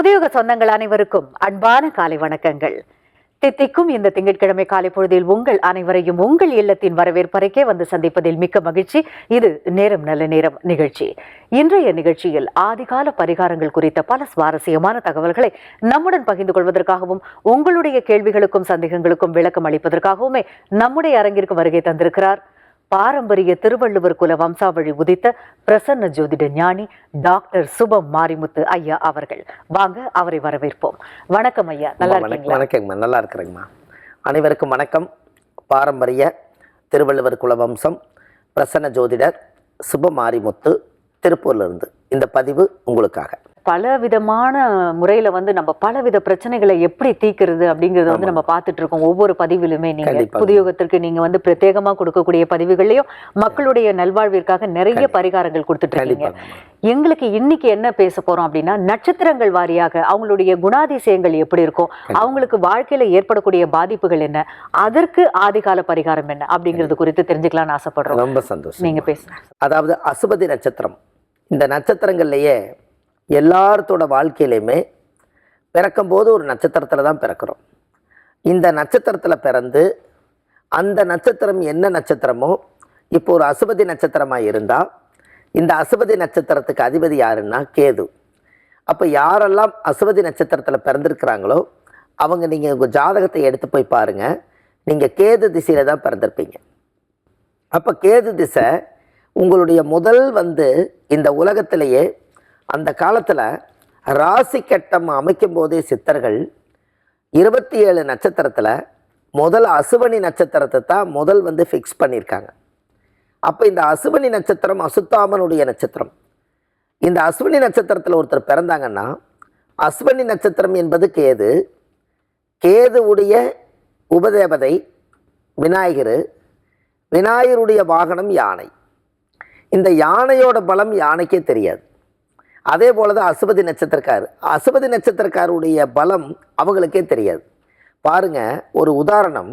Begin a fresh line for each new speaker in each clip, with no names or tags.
புதியுக சொந்தங்கள் அனைவருக்கும் அன்பான காலை வணக்கங்கள். தித்திக்கும் இந்த திங்கட்கிழமை காலை பொழுதில் உங்கள் அனைவரையும் உங்கள் இல்லத்தின் வரவேற்பறைக்கே வந்து சந்திப்பதில் மிக்க மகிழ்ச்சி. இது நேரம் நல்ல நேரம் நிகழ்ச்சி. இன்றைய நிகழ்ச்சியில் ஆதிகால பரிகாரங்கள் குறித்த பல சுவாரஸ்யமான தகவல்களை நம்முடன் பகிர்ந்து கொள்வதற்காகவும் உங்களுடைய கேள்விகளுக்கும் சந்தேகங்களுக்கும் விளக்கம் அளிப்பதற்காகவுமே நம்முடைய அரங்கிற்கு வருகை தந்திருக்கிறார். பாரம்பரிய திருவள்ளுவர் குல வம்சாவழி உதித்த பிரசன்ன ஜோதிட ஞானி டாக்டர் சுபம் மாரிமுத்து ஐயா அவர்கள். வாங்க அவரை வரவேற்போம். வணக்கம் ஐயா. நல்லா இருக்கீங்களா?
வணக்கங்கம்மா. நல்லா இருக்கிறேங்கம்மா. அனைவருக்கும் வணக்கம். பாரம்பரிய திருவள்ளுவர் குலவம்சம் பிரசன்ன ஜோதிடர் சுபமாரிமுத்து திருப்பூர்ல இருந்து இந்த பதிவு உங்களுக்காக.
பல விதமான முறையில வந்து நம்ம பலவித பிரச்சனைகளை எப்படி தீர்க்கிறது அப்படிங்கறத வந்து நம்ம பார்த்துட்டு இருக்கோம் ஒவ்வொரு பதிவிலுமே நீங்க. புதியோகத்திற்கு நீங்க வந்து பிரத்யேகமா கொடுக்கக்கூடிய பதிவுகள்லயும் மக்களுடைய நல்வாழ்விற்காக நிறைய பரிகாரங்கள் கொடுத்துட்டு இருக்கீங்க எங்களுக்கு இன்னைக்கு என்ன பேச போறோம் அப்படின்னா நட்சத்திரங்கள் வாரியாக அவங்களுடைய குணாதிசயங்கள் எப்படி இருக்கும் அவங்களுக்கு வாழ்க்கையில ஏற்படக்கூடிய பாதிப்புகள் என்ன அதற்கு ஆதிகால பரிகாரம் என்ன அப்படிங்கிறது குறித்து தெரிஞ்சுக்கலாம்னு ஆசைப்படுறோம்.
ரொம்ப சந்தோஷம்.
நீங்க பேசுங்க.
அதாவது அசுபதி நட்சத்திரம். இந்த நட்சத்திரங்கள்லையே எல்லார்த்தோட வாழ்க்கையிலையுமே பிறக்கும்போது ஒரு நட்சத்திரத்தில் தான் பிறக்கிறோம். இந்த நட்சத்திரத்தில் பிறந்து அந்த நட்சத்திரம் என்ன நட்சத்திரமோ இப்போ ஒரு அசுபதி நட்சத்திரமாக இருந்தால் இந்த அசுபதி நட்சத்திரத்துக்கு அதிபதி யாருன்னா கேது. அப்போ யாரெல்லாம் அசுபதி நட்சத்திரத்தில் பிறந்திருக்கிறாங்களோ அவங்க நீங்கள் உங்கள் ஜாதகத்தை எடுத்து போய் பாருங்கள் நீங்கள் கேது திசையில் தான் பிறந்திருப்பீங்க. அப்போ கேது திசை உங்களுடைய முதல் வந்து இந்த உலகத்திலேயே அந்த காலத்தில் ராசி கட்டம் அமைக்கும் போதே சித்தர்கள் இருபத்தி ஏழு நட்சத்திரத்தில் முதல் அசுவனி நட்சத்திரத்தை தான் முதல் வந்து ஃபிக்ஸ் பண்ணியிருக்காங்க அப்போ இந்த அசுவனி நட்சத்திரம் அசுத்தாமனுடைய நட்சத்திரம். இந்த அஸ்வினி நட்சத்திரத்தில் ஒருத்தர் பிறந்தாங்கன்னா அஸ்வினி நட்சத்திரம் என்பது கேது கேதுவுடைய உபதேவதை விநாயகர் விநாயகருடைய வாகனம் யானை. இந்த யானையோட பலம் யானைக்கே தெரியாது. அதே போல தான் அசுபதி நட்சத்திரக்கார். அசுபதி நட்சத்திரக்காருடைய பலம் அவங்களுக்கே தெரியாது. பாருங்க ஒரு உதாரணம்.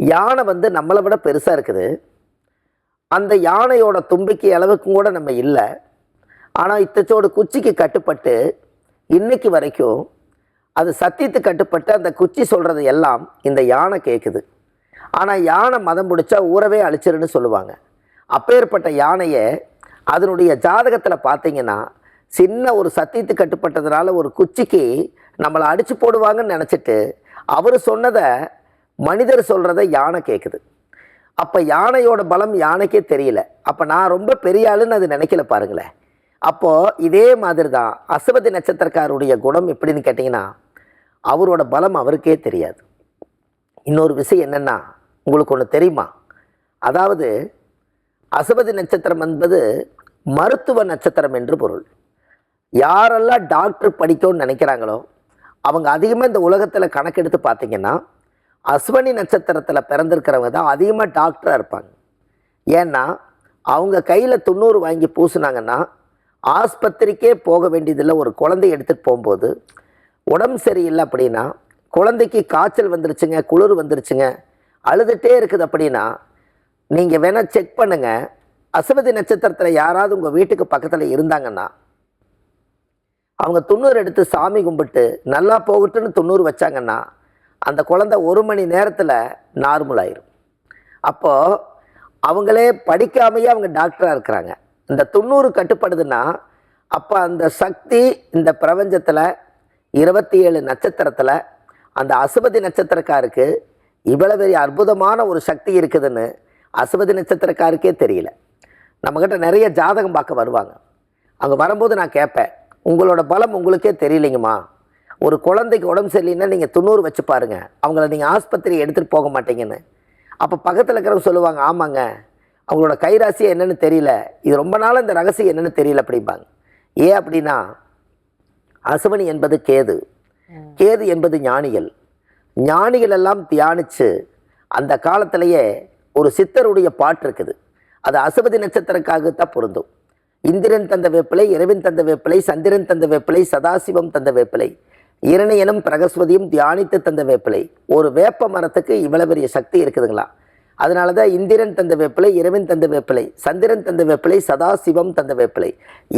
யானை வந்து நம்மளை விட பெருசாக இருக்குது. அந்த யானையோட தும்பிக்கை அளவுக்கும் கூட நம்ம இல்லை. ஆனால் இத்தச்சோட குச்சிக்கு கட்டுப்பட்டு இன்னைக்கு வரைக்கும் அது சத்தியத்துக்கு கட்டுப்பட்டு அந்த குச்சி சொல்கிறது எல்லாம் இந்த யானை கேட்குது ஆனால் யானை மதம் பிடிச்சா ஊரவே அழிச்சிருன்னு சொல்லுவாங்க. அப்பேற்பட்ட யானையை அதனுடைய ஜாதகத்தில் பார்த்தீங்கன்னா சின்ன ஒரு சத்தியத்து கட்டுப்பட்டதுனால ஒரு குச்சிக்கு நம்மளை அடித்து போடுவாங்கன்னு நினச்சிட்டு அவர் சொன்னதை மனிதர் சொல்கிறத யானை கேட்குது அப்போ யானையோட பலம் யானைக்கே தெரியல. அப்போ நான் ரொம்ப பெரிய ஆளுன்னு அது நினைக்கல பாருங்களேன். அப்போது இதே மாதிரி தான் அசுவதி நட்சத்திரக்காருடைய குணம் எப்படின்னு கேட்டிங்கன்னா அவரோட பலம் அவருக்கே தெரியாது. இன்னொரு விஷயம் என்னென்னா உங்களுக்கு ஒன்று தெரியுமா? அதாவது அசுபதி நட்சத்திரம் என்பது மருத்துவ நட்சத்திரம் என்று பொருள். யாரெல்லாம் டாக்டர் படிக்கணும்னு நினைக்கிறாங்களோ அவங்க அதிகமாக இந்த உலகத்தில் கணக்கெடுத்து பார்த்தீங்கன்னா அஸ்வனி நட்சத்திரத்தில் பிறந்திருக்கிறவங்க தான் அதிகமாக டாக்டராக இருப்பாங்க. ஏன்னா அவங்க கையில் தொண்ணூறு வாங்கி பூசுனாங்கன்னா ஆஸ்பத்திரிக்கே போக வேண்டியதில்லை ஒரு குழந்தை எடுத்துகிட்டு போகும்போது உடம்பு சரியில்லை அப்படின்னா குழந்தைக்கு காய்ச்சல் வந்துருச்சுங்க குளிர் வந்துருச்சுங்க அழுதுகிட்டே இருக்குது அப்படின்னா நீங்கள் வேணால் செக் பண்ணுங்கள் அசுபதி நட்சத்திரத்தில் யாராவது உங்கள் வீட்டுக்கு பக்கத்தில் இருந்தாங்கன்னா அவங்க துண்ணூறு எடுத்து சாமி கும்பிட்டு நல்லா போகட்டுன்னு துண்ணூறு வச்சாங்கன்னா அந்த குழந்தை ஒரு மணி நேரத்தில் நார்மல் ஆயிரும். அப்போது அவங்களே படிக்காமையே அவங்க டாக்டராக இருக்கிறாங்க. இந்த தொண்ணூறு கட்டுப்படுதுன்னா அப்போ அந்த சக்தி இந்த பிரபஞ்சத்தில் இருபத்தி ஏழு நட்சத்திரத்தில் அந்த அசுபதி நட்சத்திரக்காருக்கு இவ்வளோ பெரிய அற்புதமான ஒரு சக்தி இருக்குதுன்னு அசுபதி நட்சத்திரக்காருக்கே தெரியல. நம்மக்கிட்ட நிறைய ஜாதகம் பார்க்க வருவாங்க. அங்கே வரும்போது நான் கேட்பேன் உங்களோட பலம் உங்களுக்கே தெரியலைங்கம்மா. ஒரு குழந்தைக்கு உடம்பு சரியில்லைன்னா நீங்கள் தொண்ணூறு வச்சு பாருங்க. அவங்கள நீங்கள் ஆஸ்பத்திரி எடுத்துகிட்டு போக மாட்டீங்கன்னு. அப்போ பக்கத்தில் இருக்கிறவங்க சொல்லுவாங்க ஆமாங்க. அவங்களோட கைராசி என்னன்னு தெரியல. இது ரொம்ப நாள் இந்த ரகசியம் என்னன்னு தெரியல அப்படிம்பாங்க. ஏன் அப்படின்னா அசுவனி என்பது கேது. கேது என்பது ஞானிகள். ஞானிகள் எல்லாம் தியானித்து அந்த காலத்திலேயே ஒரு சித்தருடைய பாட்டு இருக்குது அது அசுபதி நட்சத்திரக்காகத்தான் பொருந்தும். இந்திரன் தந்த வேப்பிலை இரவின் தந்த வேப்பிலை சந்திரன் தந்த வேப்பிலை சதாசிவம் தந்த வேப்பிலை இரணையனும் பிரகஸ்வதியும் தியானித்து தந்த வேப்பிலை. ஒரு வேப்ப மரத்துக்கு இவ்வளவு பெரிய சக்தி இருக்குதுங்களா? அதனால தான் இந்திரன் தந்த வேப்பிலை இரவின் தந்த வேப்பிலை சந்திரன் தந்த வேப்பிலை சதாசிவம் தந்த வேப்பிலை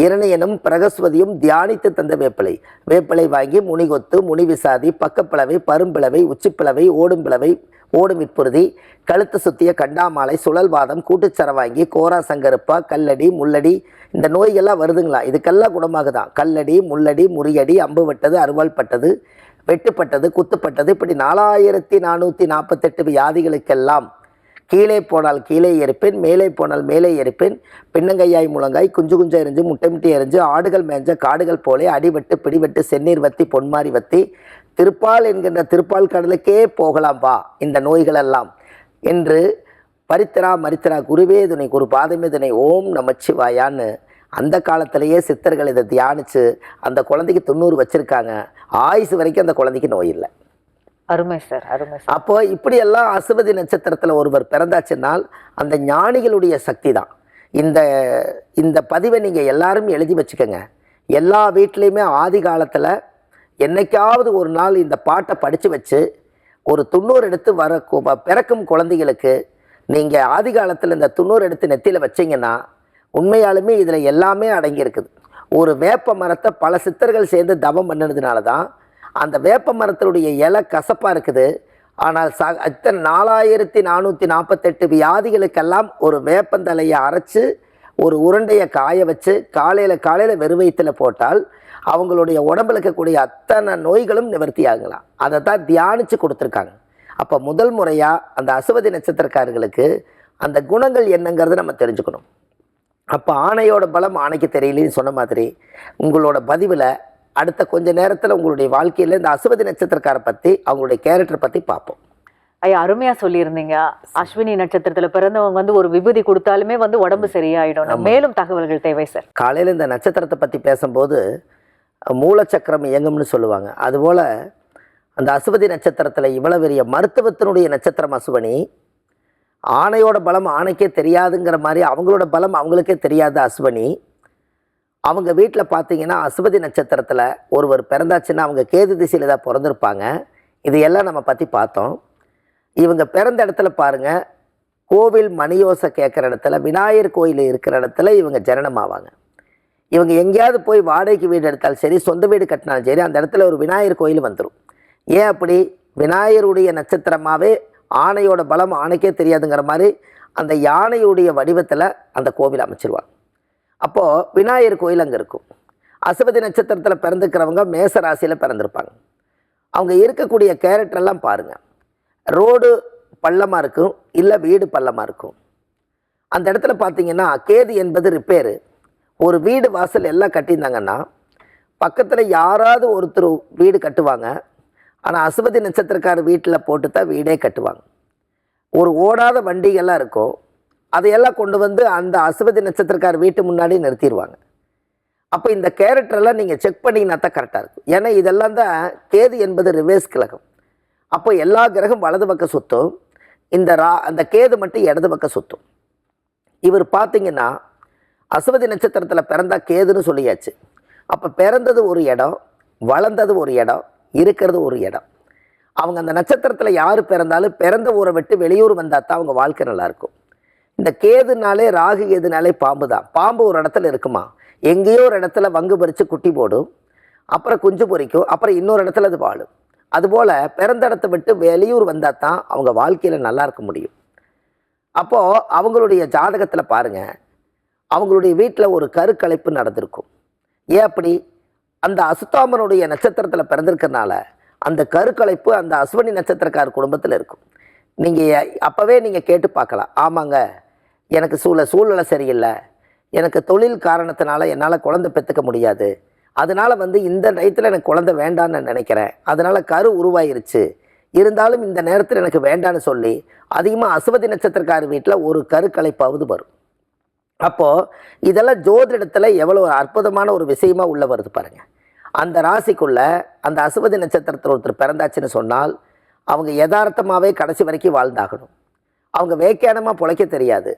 இரணையனும் பிரகஸ்வதியும் தியானித்து தந்த வேப்பிலை. வேப்பிலை வாங்கி முனிகொத்து முனிவிசாதி பக்கப்பிளவை பரும்பிளவை உச்சிப்பிளவை ஓடும்பிளவை ஓடும் விற்புறுதி கழுத்து சுத்திய கண்டாமாலை சுழல்வாதம் கூட்டுச்சரவாங்கி கோரா சங்கருப்பா கல்லடி முள்ளடி இந்த நோய்கள்லாம் வருதுங்களா? இதுக்கெல்லாம் குணமாகுதான் கல்லடி முள்ளடி முறியடி அம்பு வெட்டது அருவாள் பட்டது வெட்டுப்பட்டது குத்துப்பட்டது இப்படி நாலாயிரத்தி நானூற்றி நாற்பத்தெட்டு வியாதிகளுக்கெல்லாம் கீழே போனால் கீழே எரிப்பேன் மேலே போனால் மேலே எரிப்பேன் பின்னங்கையாய் முழங்காய் குஞ்சு குஞ்சு எரிஞ்சு முட்டை முட்டை எரிஞ்சு ஆடுகள் மேஞ்ச காடுகள் போலே அடிவெட்டு பிடிவெட்டு செந்நீர் வத்தி பொன்மாரி வத்தி திருப்பால் என்கின்ற திருப்பால் கடலுக்கே போகலாம் வா இந்த நோய்களெல்லாம் என்று பரித்தரா மரித்தரா குருவே துணை குரு பாதமே துணை ஓம் நமச்சிவாயான்னு அந்த காலத்திலேயே சித்தர்கள் இதை தியானித்து அந்த குழந்தைக்கு தொண்ணூறு வச்சுருக்காங்க. ஆயுசு வரைக்கும் அந்த குழந்தைக்கு நோய் இல்லை.
அருமை சார் அருமை சார்.
அப்போ இப்படியெல்லாம் அசுவதி நட்சத்திரத்தில் ஒருவர் பிறந்தாச்சுன்னால் அந்த ஞானிகளுடைய சக்தி தான். இந்த இந்த பதிவை நீங்கள் எல்லாரும் எழுதி வச்சுக்கோங்க. எல்லா வீட்லேயுமே ஆதி காலத்தில் என்னைக்காவது ஒரு நாள் இந்த பாட்டை படித்து வச்சு ஒரு துண்ணூறு எடுத்து வர பிறக்கும் குழந்தைகளுக்கு நீங்கள் ஆதி காலத்தில் இந்த துண்ணூறு எடுத்து நெத்தியில் வச்சீங்கன்னா உண்மையாலுமே இதில் எல்லாமே அடங்கியிருக்குது. ஒரு வேப்ப மரத்தை பல சித்தர்கள் சேர்ந்து தவம் பண்ணினதுனால தான் அந்த வேப்ப மரத்தினுடைய இலை கசப்பாக இருக்குது. ஆனால் ச இத்தனை நாலாயிரத்தி நானூற்றி நாற்பத்தெட்டு வியாதிகளுக்கெல்லாம் ஒரு வேப்பந்தலையை அரைச்சு ஒரு உருண்டையை காய வச்சு காலையில் காலையில் வெறும் போட்டால் அவங்களுடைய உடம்புல இருக்கக்கூடிய அத்தனை நோய்களும் நிவர்த்தி ஆகலாம் அதை தான் தியானித்து கொடுத்துருக்காங்க. அப்போ முதல் முறையாக அந்த அசுவதி நட்சத்திரக்காரர்களுக்கு அந்த குணங்கள் என்னங்கிறத நம்ம தெரிஞ்சுக்கணும். அப்போ ஆணையோட பலம் ஆணைக்கு தெரியலன்னு சொன்ன மாதிரி உங்களோட பதிவில் அடுத்த கொஞ்ச நேரத்தில் உங்களுடைய வாழ்க்கையில் இந்த அசுவதி நட்சத்திரக்காரை பற்றி அவங்களுடைய கேரக்டரை பற்றி பார்ப்போம்.
ஐயா அருமையா சொல்லியிருந்தீங்க. அஸ்வினி நட்சத்திரத்துல பிறந்தவங்க வந்து ஒரு விபூதி கொடுத்தாலுமே வந்து உடம்பு சரியாயிடும் மேலும் தகவல்கள் தேவை சார்.
காலையில் இந்த நட்சத்திரத்தை பற்றி பேசும்போது மூலச்சக்கரம் இயங்கும்னு சொல்லுவாங்க. அதுபோல் அந்த அசுவதி நட்சத்திரத்தில் இவ்வளோ பெரிய மருத்துவத்தினுடைய நட்சத்திரம் அசுவனி ஆணையோட பலம் ஆணைக்கே தெரியாதுங்கிற மாதிரி அவங்களோட பலம் அவங்களுக்கே தெரியாத அஸ்வனி அவங்க வீட்டில் பார்த்தீங்கன்னா அசுவதி நட்சத்திரத்தில் ஒருவர் பிறந்தாச்சுன்னா அவங்க கேது திசையில் தான் பிறந்திருப்பாங்க. இதையெல்லாம் நம்ம பற்றி பார்த்தோம். இவங்க பிறந்த இடத்துல பாருங்கள் கோவில் மணியோசை கேட்குற இடத்துல விநாயகர் கோயில் இருக்கிற இடத்துல இவங்க ஜனனமாவாங்க. இவங்க எங்கேயாவது போய் வாடகைக்கு வீடு எடுத்தாலும் சரி சொந்த வீடு கட்டினாலும் சரி அந்த இடத்துல ஒரு விநாயகர் கோயில் வந்துடும் ஏன் அப்படி? விநாயகருடைய நட்சத்திரமாகவே ஆணையோட பலம் ஆணைக்கே தெரியாதுங்கிற மாதிரி அந்த யானையுடைய வடிவத்தில் அந்த கோவில் அமைச்சிருவாங்க. அப்போது விநாயகர் கோயில் அங்கே இருக்கும். அசுபதி நட்சத்திரத்தில் பிறந்துக்கிறவங்க மேச ராசியில் பிறந்திருப்பாங்க. அவங்க இருக்கக்கூடிய கேரக்டரெல்லாம் பாருங்கள் ரோடு பள்ளமாக இருக்கும் இல்லை வீடு பள்ளமாக இருக்கும். அந்த இடத்துல பார்த்தீங்கன்னா கேது என்பது ரிப்பேரு ஒரு வீடு வாசல் எல்லாம் கட்டியிருந்தாங்கன்னா பக்கத்தில் யாராவது ஒருத்தர் வீடு கட்டுவாங்க. ஆனால் அசுபதி நட்சத்திரக்கார வீட்டில் போட்டு தான் வீடே கட்டுவாங்க. ஒரு ஓடாத வண்டிகள்லாம் இருக்கும் அதையெல்லாம் கொண்டு வந்து அந்த அசுபதி நட்சத்திரக்கார வீட்டு முன்னாடி நிறுத்திடுவாங்க. அப்போ இந்த கேரக்டரெல்லாம் நீங்கள் செக் பண்ணிங்கன்னா தான் கரெக்டாக இருக்கும். ஏன்னா இதெல்லாம் தான் கேது என்பது ரிவேர்ஸ் கிரகம். அப்போ எல்லா கிரகம் வலது பக்கம் சுற்றும் இந்த ரா அந்த கேது மட்டும் இடது பக்கம் சுற்றும் இவர் பார்த்தீங்கன்னா அசுவதி நட்சத்திரத்தில் பிறந்தா கேதுன்னு சொல்லியாச்சு. அப்போ பிறந்தது ஒரு இடம் வளர்ந்தது ஒரு இடம் இருக்கிறது ஒரு இடம். அவங்க அந்த நட்சத்திரத்தில் யார் பிறந்தாலும் பிறந்த ஊரை விட்டு வெளியூர் வந்தால் தான் அவங்க வாழ்க்கை நல்லாயிருக்கும் இந்த கேதுனாலே ராகு கேதுனாலே பாம்பு தான். பாம்பு ஒரு இடத்துல இருக்குமா? எங்கேயோ ஒரு இடத்துல வங்கு பறித்து குட்டி போடும். அப்புறம் குஞ்சு பொரிக்கும் அப்புறம் இன்னொரு இடத்துல அது வாழும். அதுபோல் பிறந்த இடத்த விட்டு வெளியூர் வந்தால் தான் அவங்க வாழ்க்கையில் நல்லா இருக்க முடியும். அப்போது அவங்களுடைய ஜாதகத்தில் பாருங்கள் அவங்களுடைய வீட்டில் ஒரு கருக்கலைப்பு நடந்திருக்கும். ஏன் அப்படி? அந்த அசுத்தாமனுடைய நட்சத்திரத்தில் பிறந்திருக்கறனால அந்த கருக்கலைப்பு அந்த அஸ்வினி நட்சத்திரக்கார குடும்பத்தில் இருக்கும். நீங்கள் அப்போவே நீங்கள் கேட்டு பார்க்கலாம். ஆமாங்க எனக்கு சூழ சூழ்நிலை சரியில்லை. எனக்கு தொழில் காரணத்தினால என்னால் குழந்தை பெற்றுக்க முடியாது. அதனால் வந்து இந்த டயத்தில் எனக்கு குழந்தை வேண்டான்னு நான் நினைக்கிறேன். அதனால் கரு உருவாயிருச்சு. இருந்தாலும் இந்த நேரத்தில் எனக்கு வேண்டான்னு சொல்லி அதிகமாக அசுவதி நட்சத்திரக்கார வீட்டில் ஒரு கருக்கலைப்பாவது வரும். அப்போது இதெல்லாம் ஜோதிடத்தில் எவ்வளோ ஒரு அற்புதமான ஒரு விஷயமா உள்ள வருது பாருங்கள் அந்த ராசிக்குள்ளே அந்த அசுவதி நட்சத்திரத்தில் ஒருத்தர் பிறந்தாச்சுன்னு சொன்னால் அவங்க யதார்த்தமாகவே கடைசி வரைக்கும் வாழ்ந்தாகணும். அவங்க வேக்கியானமாக பிழைக்க தெரியாது.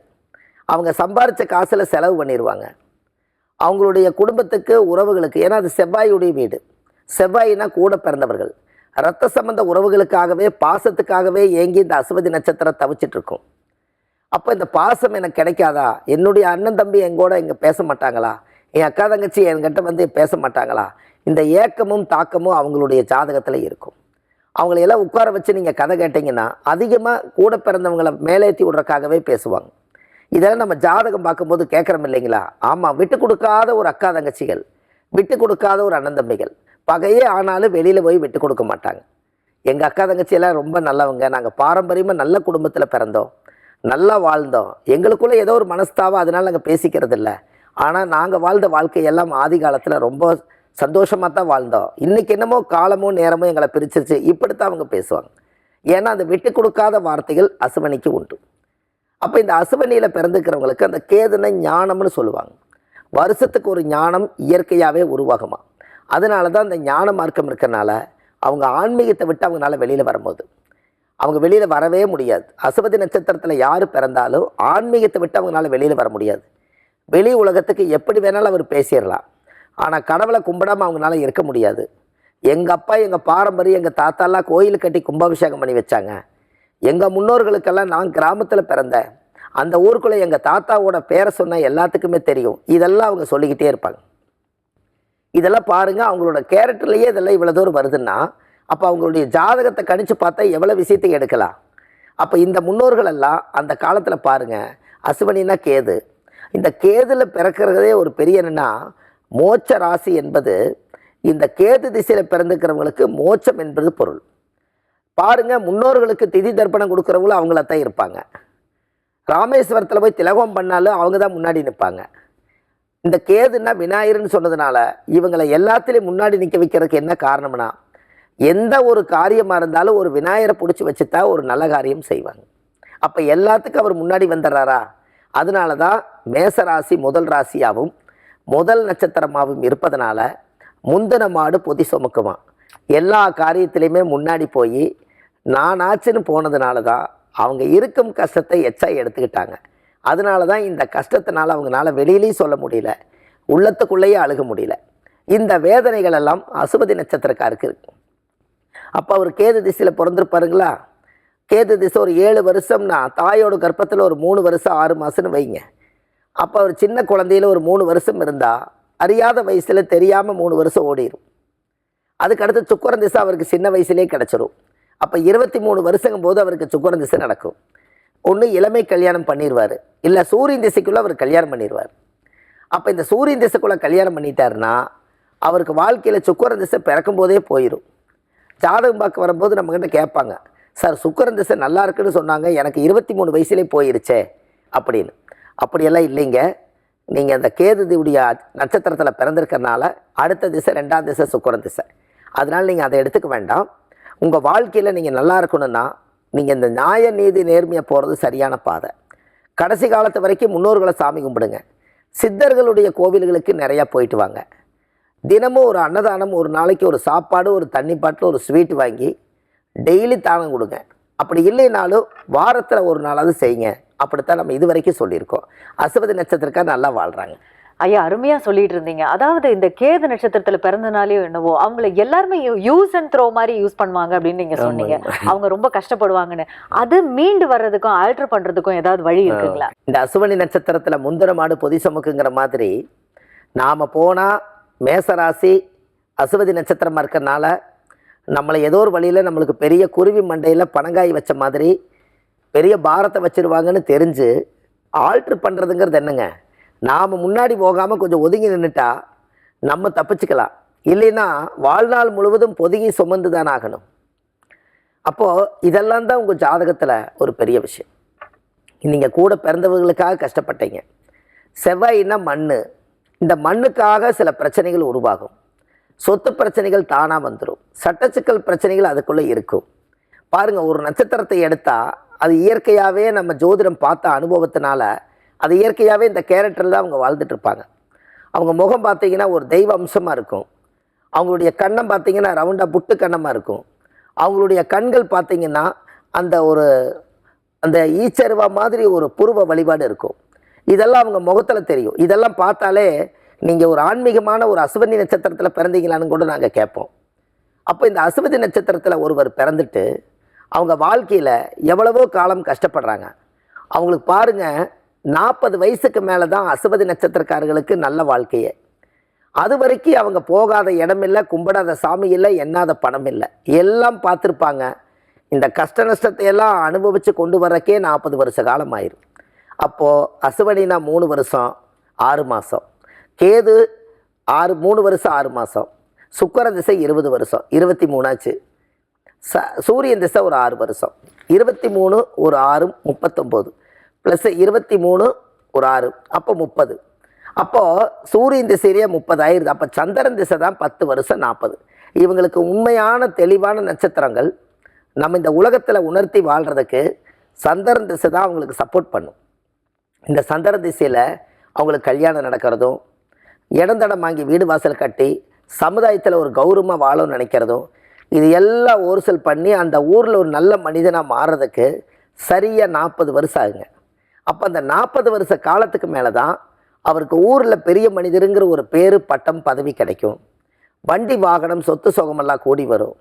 அவங்க சம்பாரித்த காசில் செலவு பண்ணிடுவாங்க அவங்களுடைய குடும்பத்துக்கு உறவுகளுக்கு ஏன்னா அது செவ்வாயுடைய வீடு. செவ்வாயினா கூட பிறந்தவர்கள். ரத்த சம்பந்த உறவுகளுக்காகவே பாசத்துக்காகவே ஏங்கி இந்த அசுவதி நட்சத்திரம் தவிச்சிட்டு இருக்கும். அப்போ இந்த பாசம் எனக்கு கிடைக்காதா? என்னுடைய அண்ணன் தம்பி எங்கூட இங்கே பேச மாட்டாங்களா? என் அக்கா தங்கச்சி என்கிட்ட வந்து பேச மாட்டாங்களா? இந்த ஏக்கமும் தாக்கமும் அவங்களுடைய ஜாதகத்தில் இருக்கும். அவங்கள எல்லாம் உட்கார வச்சு நீங்கள் கதை கேட்டிங்கன்னா அதிகமாக கூட பிறந்தவங்களை மேலேத்தி விடுறக்காகவே பேசுவாங்க. இதெல்லாம் நம்ம ஜாதகம் பார்க்கும்போது கேட்குறோம் இல்லைங்களா? ஆமாம் விட்டு கொடுக்காத ஒரு அக்கா தங்கச்சிகள் விட்டு கொடுக்காத ஒரு அண்ணன் தம்பிகள் பகையே ஆனாலும் வெளியில் போய் விட்டு கொடுக்க மாட்டாங்க. எங்கள் அக்கா தங்கச்சியெல்லாம் ரொம்ப நல்லவங்க. நாங்கள் பாரம்பரியமாக நல்ல குடும்பத்தில் பிறந்தோம். நல்லா வாழ்ந்தோம். எங்களுக்குள்ளே ஏதோ ஒரு மனஸ்தாபம் அதனால் நாங்கள் பேசிக்கிறது இல்லை ஆனால் நாங்கள் வாழ்ந்த வாழ்க்கையெல்லாம் ஆதி காலத்தில் ரொம்ப சந்தோஷமாக தான் வாழ்ந்தோம். இன்றைக்கி என்னமோ காலமோ நேரமோ எங்களை பிரிச்சிருச்சு. இப்படித்தான் அவங்க பேசுவாங்க. ஏன்னா அந்த விட்டு கொடுக்காத வார்த்தைகள் அசுவனிக்கு உண்டு. அப்போ இந்த அசுவனியில் பிறந்துக்கிறவங்களுக்கு அந்த கேதனை ஞானம்னு சொல்லுவாங்க. வருஷத்துக்கு ஒரு ஞானம் இயற்கையாகவே உருவாகுமா. அதனால தான் அந்த ஞான மார்க்கம் இருக்கிறனால அவங்க ஆன்மீகத்தை விட்டு அவங்களால வெளியில் வரும்போது அவங்க வெளியில் வரவே முடியாது. அசுபதி நட்சத்திரத்தில் யார் பிறந்தாலும் ஆன்மீகத்தை விட்டு அவங்களால வெளியில் வர முடியாது. வெளி உலகத்துக்கு எப்படி வேணாலும் அவர் பேசிடலாம். ஆனால் கடவுளை கும்பிடாம அவங்களால இருக்க முடியாது. எங்கள் அப்பா எங்கள் பாரம்பரியம் எங்கள் தாத்தாலாம் கோயில் கட்டி கும்பாபிஷேகம் பண்ணி வச்சாங்க. எங்கள் முன்னோர்களுக்கெல்லாம் நான் கிராமத்தில் பிறந்தேன். அந்த ஊருக்குள்ளே எங்கள் தாத்தாவோட பேரை சொன்ன எல்லாத்துக்குமே தெரியும். இதெல்லாம் அவங்க சொல்லிக்கிட்டே இருப்பாங்க. இதெல்லாம் பாருங்கள் அவங்களோட கேரக்டர்லேயே இதெல்லாம் இவ்வளோ தூரம் வருதுன்னா அப்போ அவங்களுடைய ஜாதகத்தை கணித்து பார்த்தா எவ்வளோ விஷயத்தை எடுக்கலாம்? அப்போ இந்த முன்னோர்கள் எல்லாம் அந்த காலத்தில் பாருங்க அசுவனினா கேது. இந்த கேதில் பிறக்கிறதே ஒரு பெரிய என்னென்னா மோட்ச ராசி என்பது இந்த கேது திசையில் பிறந்துக்கிறவங்களுக்கு மோட்சம் என்பது பொருள். பாருங்கள் முன்னோர்களுக்கு திதி தர்ப்பணம் கொடுக்குறவங்களும் அவங்கள தான் இருப்பாங்க. ராமேஸ்வரத்தில் போய் திலகம் பண்ணாலும் அவங்க தான் முன்னாடி நிற்பாங்க இந்த கேதுன்னா விநாயகர்னு சொன்னதுனால இவங்களை எல்லாத்துலேயும் முன்னாடி நிற்க வைக்கிறதுக்கு என்ன காரணம்னா எந்த ஒரு காரியமாக இருந்தாலும் ஒரு விநாயகரை பிடிச்சி வச்சுட்டா ஒரு நல்ல காரியம் செய்வாங்க. அப்போ எல்லாத்துக்கும் அவர் முன்னாடி வந்துடுறாரா? அதனால தான் மேச ராசி முதல் ராசியாகவும் முதல் நட்சத்திரமாகவும் இருப்பதனால முந்தின மாடு பொதி சுமக்குமா எல்லா காரியத்திலையுமே முன்னாடி போய் நானாச்சுன்னு போனதுனால தான் அவங்க இருக்கும் கஷ்டத்தை எச்சா எடுத்துக்கிட்டாங்க. அதனால தான் இந்த கஷ்டத்தினால அவங்களால வெளியிலையும் சொல்ல முடியல உள்ளத்துக்குள்ளேயே அழுக முடியல. இந்த வேதனைகள் எல்லாம் அசுபதி நட்சத்திரக்காருக்கு இருக்கும் அப்போ அவர் கேது திசையில் பிறந்திருப்பாருங்களா? கேது திசை ஒரு ஏழு வருஷம்னா தாயோட கர்ப்பத்தில் ஒரு மூணு வருஷம் ஆறு மாதம்னு வைங்க. அப்போ அவர் சின்ன குழந்தையில் ஒரு மூணு வருஷம் இருந்தால் அறியாத வயசில் தெரியாமல் மூணு வருஷம் ஓடிடும் அதுக்கடுத்து சுக்கரன் திசை அவருக்கு சின்ன வயசுலேயே கிடச்சிரும். அப்போ இருபத்தி மூணு வருஷங்கும் போது அவருக்கு சுக்கரன் திசை நடக்கும். ஒன்று இளமை கல்யாணம் பண்ணிடுவார் இல்லை சூரியன் திசைக்குள்ளே அவர் கல்யாணம் பண்ணிடுவார் அப்போ இந்த சூரியன் திசைக்குள்ளே கல்யாணம் பண்ணிட்டாருன்னா அவருக்கு வாழ்க்கையில் சுக்கரன் திசை பிறக்கும் போதே போயிடும் ஜாதகம் பார்க்க வரும்போது நம்மக்கிட்ட கேட்பாங்க சார் சுக்கரன் திசை நல்லா இருக்குன்னு சொன்னாங்க எனக்கு இருபத்தி மூணு வயசுலேயே போயிருச்சே அப்படின்னு. அப்படியெல்லாம் இல்லைங்க. நீங்கள் அந்த கேதுடைய நட்சத்திரத்தில் பிறந்திருக்கறனால அடுத்த திசை ரெண்டாம் திசை சுக்கரன் திசை. அதனால் நீங்கள் அதை எடுத்துக்க வேண்டாம். உங்கள் வாழ்க்கையில் நீங்கள் நல்லா இருக்கணும்னா நீங்கள் இந்த நியாய நீதி நேர்மையாக போகிறது சரியான பாதை. கடைசி காலத்து வரைக்கும் முன்னோர்களை சாமி கும்பிடுங்க. சித்தர்களுடைய கோவில்களுக்கு நிறையா போயிட்டு வாங்க. தினமும் ஒரு அன்னதானம் ஒரு நாளைக்கு ஒரு சாப்பாடு ஒரு தண்ணி பாட்டில் ஒரு ஸ்வீட் வாங்கி டெய்லி தானம் கொடுங்க. அப்படி இல்லைனாலும் வாரத்தில் ஒரு நாளாவது செய்யுங்க. அப்படித்தான் நம்ம இது வரைக்கும் சொல்லியிருக்கோம். அசுவதி நட்சத்திரக்காக நல்லா வாழ்கிறாங்க
ஐயா அருமையா சொல்லிட்டு இருந்தீங்க. அதாவது இந்த கேது நட்சத்திரத்துல பிறந்தனாலே என்னவோ அவங்கள எல்லாருமே யூஸ் அண்ட் த்ரோ மாதிரி யூஸ் பண்ணுவாங்க அப்படின்னு நீங்க சொன்னீங்க. அவங்க ரொம்ப கஷ்டப்படுவாங்கன்னு. அது மீண்டு வர்றதுக்கும் ஆல்டர் பண்றதுக்கும் ஏதாவது வழி இருக்குங்களா?
இந்த அசுவனி நட்சத்திரத்தில் முந்திர மாடு பொதி சுமக்குங்கிற மாதிரி நாம் போனால் மேசராசி அசுவதி நட்சத்திரமாக இருக்கிறனால நம்மளை ஏதோ ஒரு வழியில் நம்மளுக்கு பெரிய குருவி மண்டையில் பனங்காய் வச்ச மாதிரி பெரிய பாரத்தை வச்சிருவாங்கன்னு தெரிஞ்சு ஆல்ட்ரு பண்ணுறதுங்கிறது என்னங்க? நாம் முன்னாடி போகாமல் கொஞ்சம் ஒதுங்கி நின்றுட்டா நம்ம தப்பிச்சுக்கலாம். இல்லைன்னா வாழ்நாள் முழுவதும் பொதுங்கி சுமந்து தான் ஆகணும். அப்போது இதெல்லாம் தான் உங்கள் ஜாதகத்தில் ஒரு பெரிய விஷயம். நீங்கள் கூட பிறந்தவர்களுக்காக கஷ்டப்பட்டீங்க. செவ்வாயின்னா மண் இந்த மண்ணுக்காக சில பிரச்சனைகள் உருவாகும். சொத்து பிரச்சனைகள் தானாக வந்துடும் சட்டச்சிக்கல் பிரச்சனைகள் அதுக்குள்ளே இருக்கும். பாருங்கள் ஒரு நட்சத்திரத்தை எடுத்தால் அது இயற்கையாகவே நம்ம ஜோதிடம் பார்த்த அனுபவத்தினால அது இயற்கையாகவே இந்த கேரக்டரில் தான் அவங்க வாழ்ந்துட்டுருப்பாங்க. அவங்க முகம் பார்த்தீங்கன்னா ஒரு தெய்வ அம்சமாக இருக்கும். அவங்களுடைய கண்ணம் பார்த்தீங்கன்னா ரவுண்டாக புட்டு கண்ணமாக இருக்கும். அவங்களுடைய கண்கள் பார்த்தீங்கன்னா அந்த ஒரு அந்த ஈச்சருவா மாதிரி ஒரு புருவ வழிபாடு இருக்கும். இதெல்லாம் அவங்க முகத்தில் தெரியும். இதெல்லாம் பார்த்தாலே நீங்கள் ஒரு ஆன்மீகமான ஒரு அசுவதி நட்சத்திரத்தில் பிறந்தீங்களான்னு கூட நாங்கள் கேட்போம். அப்போ இந்த அசுவதி நட்சத்திரத்தில் ஒருவர் பிறந்துட்டு அவங்க வாழ்க்கையில் எவ்வளவோ காலம் கஷ்டப்படுறாங்க. அவங்களுக்கு பாருங்க நாற்பது வயசுக்கு மேலே தான் அசுவதி நட்சத்திரக்காரர்களுக்கு நல்ல வாழ்க்கையே. அது வரைக்கும் அவங்க போகாத இடம் இல்லை கும்பிடாத சாமி இல்லை எண்ணாத பணம் இல்லை. எல்லாம் பார்த்துருப்பாங்க. இந்த கஷ்ட நஷ்டத்தை எல்லாம் அனுபவித்து கொண்டு வரக்கே நாற்பது வருஷ காலம் ஆயிரும். அப்போது அசுவனினா மூணு வருஷம் ஆறு மாதம் கேது ஆறு மூணு வருஷம் ஆறு மாதம் சுக்கர திசை இருபது வருஷம் இருபத்தி மூணாச்சு ச சூரியன் திசை ஒரு ஆறு வருஷம். இருபத்தி மூணு ஒரு ஆறு முப்பத்தொம்போது. ப்ளஸ் இருபத்தி மூணு ஒரு ஆறு அப்போ முப்பது. அப்போது சூரியன் திசையிலேயே முப்பதாயிருது அப்போ சந்திரன் திசை தான் பத்து வருஷம் நாற்பது. இவங்களுக்கு உண்மையான தெளிவான நட்சத்திரங்கள் நம்ம இந்த உலகத்தில் உணர்த்தி வாழ்கிறதுக்கு சந்திரன் திசை தான் அவங்களுக்கு சப்போர்ட் பண்ணும். இந்த சந்திர திசையில் அவங்களுக்கு கல்யாணம் நடக்கிறதும் இடம் தடம் வாங்கி வீடு வாசல் கட்டி சமுதாயத்தில் ஒரு கௌரவமாக வாழணும்னு நினைக்கிறதும் இது எல்லாம் ஓர்சல் பண்ணி அந்த ஊரில் ஒரு நல்ல மனிதனாக மாறுறதுக்கு சரியாக நாற்பது வருஷம் ஆகுங்க. அப்போ அந்த நாற்பது வருஷ காலத்துக்கு மேலே தான் அவருக்கு ஊரில் பெரிய மனிதருங்கிற ஒரு பேர் பட்டம் பதவி கிடைக்கும். வண்டி வாகனம் சொத்து சுகமெல்லாம் கூடி வரும்.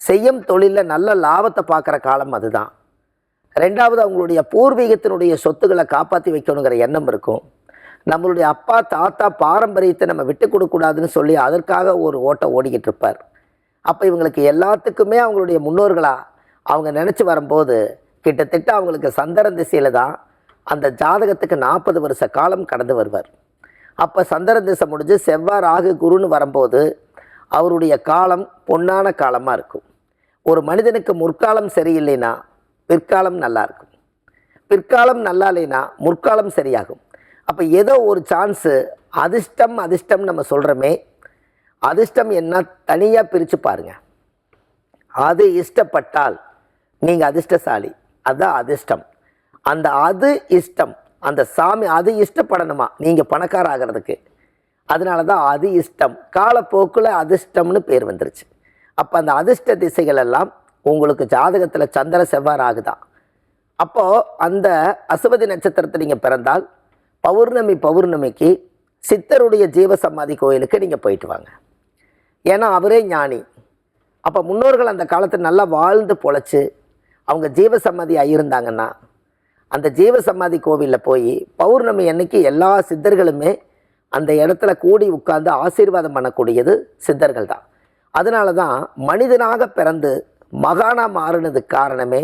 செய்யும் தொழிலில் நல்ல லாபத்தை பார்க்குற காலம் அதுதான். ரெண்டாவது அவங்களுடைய பூர்வீகத்தினுடைய சொத்துக்களை காப்பாற்றி வைக்கணுங்கிற எண்ணம் இருக்கும். நம்மளுடைய அப்பா தாத்தா பாரம்பரியத்தை நம்ம விட்டு கொடுக்கூடாதுன்னு சொல்லி அதற்காக ஒரு ஓட்டம் ஓடிக்கிட்டு இருப்பார். அப்போ இவங்களுக்கு எல்லாத்துக்குமே அவங்களுடைய முன்னோர்களாக அவங்க நினச்சி வரும்போது கிட்டத்தட்ட அவங்களுக்கு சந்திரன் திசையில் தான் அந்த ஜாதகத்துக்கு நாற்பது வருஷ காலம் கடந்து வருவார். அப்போ சந்திரன் திசை முடிஞ்சு செவ்வாய் ராகு குருன்னு வரும்போது அவருடைய காலம் பொன்னான காலமாக இருக்கும். ஒரு மனிதனுக்கு முற்காலம் சரியில்லைன்னா பிற்காலம் நல்லா இருக்கும் பிற்காலம் நல்லா இல்லைன்னா முற்காலம் சரியாகும். அப்போ ஏதோ ஒரு சான்ஸு அதிர்ஷ்டம் அதிர்ஷ்டம் நம்ம சொல்கிறோமே அதிர்ஷ்டம் என்ன தனியாக பிரித்து பாருங்கள் அது இஷ்டப்பட்டால் நீங்கள் அதிர்ஷ்டசாலி. அதுதான் அதிர்ஷ்டம். அந்த அது இஷ்டம் அந்த சாமி அது இஷ்டப்படணுமா? நீங்கள் பணக்கார ஆகிறதுக்கு. அதனால தான் அது இஷ்டம். காலப்போக்கில் அதிர்ஷ்டம்னு பேர் வந்துருச்சு. அப்போ அந்த அதிர்ஷ்ட திசைகள் எல்லாம் உங்களுக்கு ஜாதகத்தில் சந்திர செவ்வாய் ஆகுதான் அப்போது அந்த அசுவதி நட்சத்திரத்தை நீங்கள் பிறந்தால் பௌர்ணமி பௌர்ணமிக்கு சித்தருடைய ஜீவசமாதி கோயிலுக்கு நீங்கள் போயிட்டு வாங்க. ஏன்னா அவரே ஞானி. அப்போ முன்னோர்கள் அந்த காலத்தில் நல்லா வாழ்ந்து பொழைச்சி அவங்க ஜீவசமாதி இருந்தாங்கன்னா அந்த ஜீவசமாதி கோவிலில் போய் பௌர்ணமி அன்னைக்கு எல்லா சித்தர்களுமே அந்த இடத்துல கூடி உட்கார்ந்து ஆசீர்வாதம் பண்ணக்கூடியது சித்தர்கள் தான் அதனால தான் மனிதனாக பிறந்து மகானாக மாறினதுக்கு காரணமே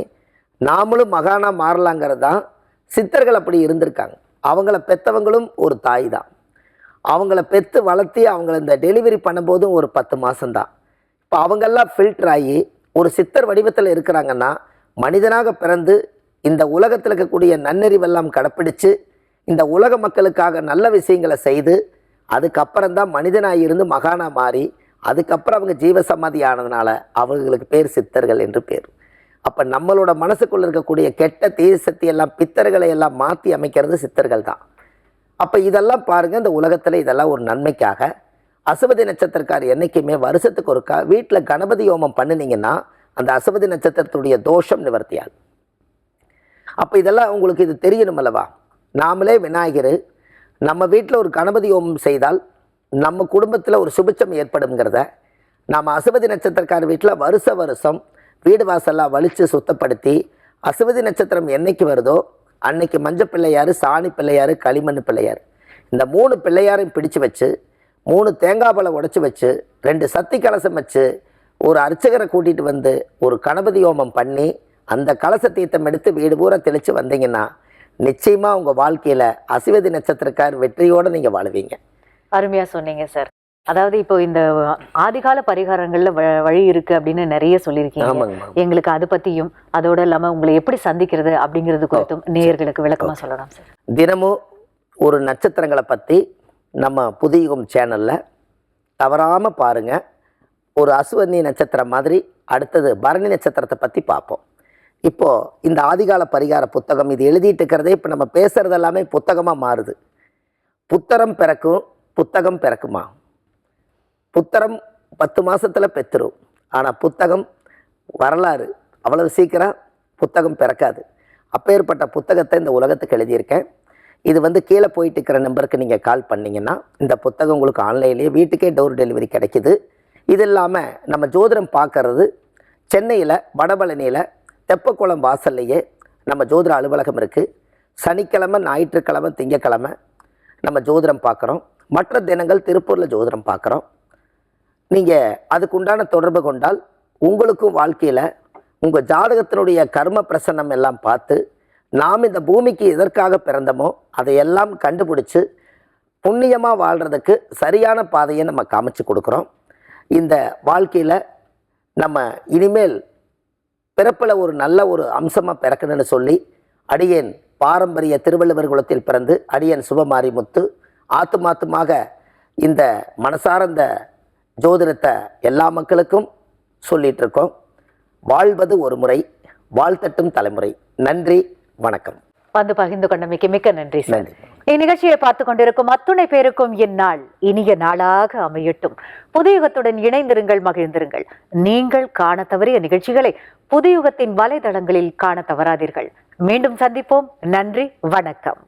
நாமளும் மகானாக மாறலாங்கிறது தான் சித்தர்கள் அப்படி இருந்திருக்காங்க. அவங்கள பெற்றவங்களும் ஒரு தாய் தான் அவங்கள பெற்று வளர்த்தி அவங்கள இந்த டெலிவரி பண்ணும்போதும் ஒரு பத்து மாதம்தான் இப்போ அவங்கெல்லாம் ஃபில்டர் ஆகி ஒரு சித்தர் வடிவத்தில் இருக்கிறாங்கன்னா மனிதனாக பிறந்து இந்த உலகத்தில் இருக்கக்கூடிய நன்னறிவெல்லாம் கடைப்பிடிச்சு இந்த உலக மக்களுக்காக நல்ல விஷயங்களை செய்து அதுக்கப்புறம் தான் மனிதனாக இருந்து மகானாக மாறி அதுக்கப்புறம் அவங்க ஜீவசமாதி ஆனதுனால அவங்களுக்கு பேர் சித்தர்கள் என்று பேர். அப்போ நம்மளோட மனசுக்குள்ளே இருக்கக்கூடிய கெட்ட தேசத்தை எல்லாம் பித்தர்களை எல்லாம் மாற்றி அமைக்கிறது சித்தர்கள் தான். அப்போ இதெல்லாம் பாருங்கள் இந்த உலகத்தில் இதெல்லாம் ஒரு நன்மைக்காக. அசுபதி நட்சத்திரக்கார் என்றைக்குமே வருஷத்துக்கு ஒருக்கா வீட்டில் கணபதி ஹோமம் பண்ணினீங்கன்னா அந்த அசுபதி நட்சத்திரத்துடைய தோஷம் நிவர்த்தியாகும். அப்போ இதெல்லாம் உங்களுக்கு இது தெரியணும் அல்லவா? நாமளே விநாயகர் நம்ம வீட்டில் ஒரு கணபதி ஹோமம் செய்தால் நம்ம குடும்பத்தில் ஒரு சுபிச்சம் ஏற்படுங்கிறத நாம் அசுவதி நட்சத்திரக்கார வீட்டில் வருஷ வருஷம் வீடு வாசல்லாம் வலித்து சுத்தப்படுத்தி அசுவதி நட்சத்திரம் என்னைக்கு வருதோ அன்னைக்கு மஞ்சள் பிள்ளையார் சாணி பிள்ளையார் களிமண் பிள்ளையார். இந்த மூணு பிள்ளையாரையும் பிடிச்சு வச்சு மூணு தேங்காய் பழம் உடச்சி வச்சு ரெண்டு சத்தி கலசம் வச்சு ஒரு அர்ச்சகரை கூட்டிகிட்டு வந்து ஒரு கணபதி ஹோமம் பண்ணி அந்த கலச தீர்த்தம் எடுத்து வீடு பூரா தெளித்து வந்தீங்கன்னா நிச்சயமாக உங்கள் வாழ்க்கையில் அசுவதி நட்சத்திரக்கார் வெற்றியோடு நீங்கள் வாழுவீங்க.
அருமையா சொன்னீங்க சார். அதாவது இப்போ இந்த ஆதிகால பரிகாரங்கள்ல வழி இருக்கு அப்படின்னு நிறைய சொல்லியிருக்கீங்க. எங்களுக்கு அது பத்தியும் அதோட இல்லாம உங்களை எப்படி சந்திக்கிறது அப்படிங்கிறது குறித்தும் நேயர்களுக்கு விளக்கமா சொல்லலாம் சார்.
தினமும் ஒரு நட்சத்திரங்களை பற்றி நம்ம புதியுகம் சேனலில் தவறாமல் பாருங்கள் ஒரு அசுவனி நட்சத்திரம் மாதிரி அடுத்தது பரணி நட்சத்திரத்தை பற்றி பார்ப்போம். இப்போது இந்த ஆதிகால பரிகார புத்தகம் இது எழுதிட்டு இருக்கிறதே இப்போ நம்ம பேசுகிறது எல்லாமே புத்தகமாக மாறுது. புத்தரம் பிறக்கும் புத்தகம் பிறக்குமா? புத்தகம் பத்து மாதத்தில் பெற்றுரும் ஆனால் புத்தகம் வரலாறு. அவ்வளவு சீக்கிரம் புத்தகம் பிறக்காது. அப்பேற்பட்ட புத்தகத்தை இந்த உலகத்துக்கு எழுதியிருக்கேன். இது வந்து கீழே போயிட்டு இருக்கிற நம்பருக்கு நீங்கள் கால் பண்ணிங்கன்னா இந்த புத்தகம் உங்களுக்கு ஆன்லைன்லேயே வீட்டுக்கே டோர் டெலிவரி கிடைக்கிது. இது இல்லாமல் நம்ம ஜோதிடம் பார்க்கறது சென்னையில் வடபழனியில் தெப்பக்குளம் வாசல்லையே நம்ம ஜோதிட அலுவலகம் இருக்குது சனிக்கிழமை ஞாயிற்றுக்கிழமை திங்கக்கிழமை நம்ம ஜோதிடம் பார்க்குறோம். மற்ற தினங்கள் திருப்பூரில் ஜோதிடம் பார்க்குறோம். நீங்கள் அதுக்குண்டான தொடர்பு கொண்டால் உங்களுக்கும் வாழ்க்கையில் உங்கள் ஜாதகத்தினுடைய கர்ம பிரசன்னம் எல்லாம் பார்த்து நாம் இந்த பூமிக்கு எதற்காக பிறந்தோமோ அதையெல்லாம் கண்டுபிடிச்சு புண்ணியமாக வாழ்கிறதுக்கு சரியான பாதையை நம்ம காமிச்சு கொடுக்குறோம். இந்த வாழ்க்கையில் நம்ம இனிமேல் பிறப்பில் ஒரு நல்ல ஒரு அம்சமாக பிறக்கணும்னு சொல்லி அடியேன் பாரம்பரிய திருவள்ளுவர் குலத்தில் பிறந்து அடியேன் சுபமாரிமுத்து ஆத்துமாத்துமாக இந்த மனசார்ந்த ஜோதிடத்தை எல்லா மக்களுக்கும் சொல்லிட்டு இருக்கோம் வாழ்வது ஒரு முறை வாழ்த்தட்டும் தலைமுறை. நன்றி வணக்கம்.
வந்து பகிர்ந்து கொண்டமைக்கு மிக்க நன்றி சார். இந்நிகழ்ச்சியை பார்த்து கொண்டிருக்கும் அத்துணை பேருக்கும் இந்நாள் இனிய நாளாக அமையட்டும். புதியுகத்துடன் இணைந்திருங்கள் மகிழ்ந்திருங்கள். நீங்கள் காண தவறிய நிகழ்ச்சிகளை புதியுகத்தின் வலைதளங்களில் காண தவறாதீர்கள். மீண்டும் சந்திப்போம். நன்றி வணக்கம்.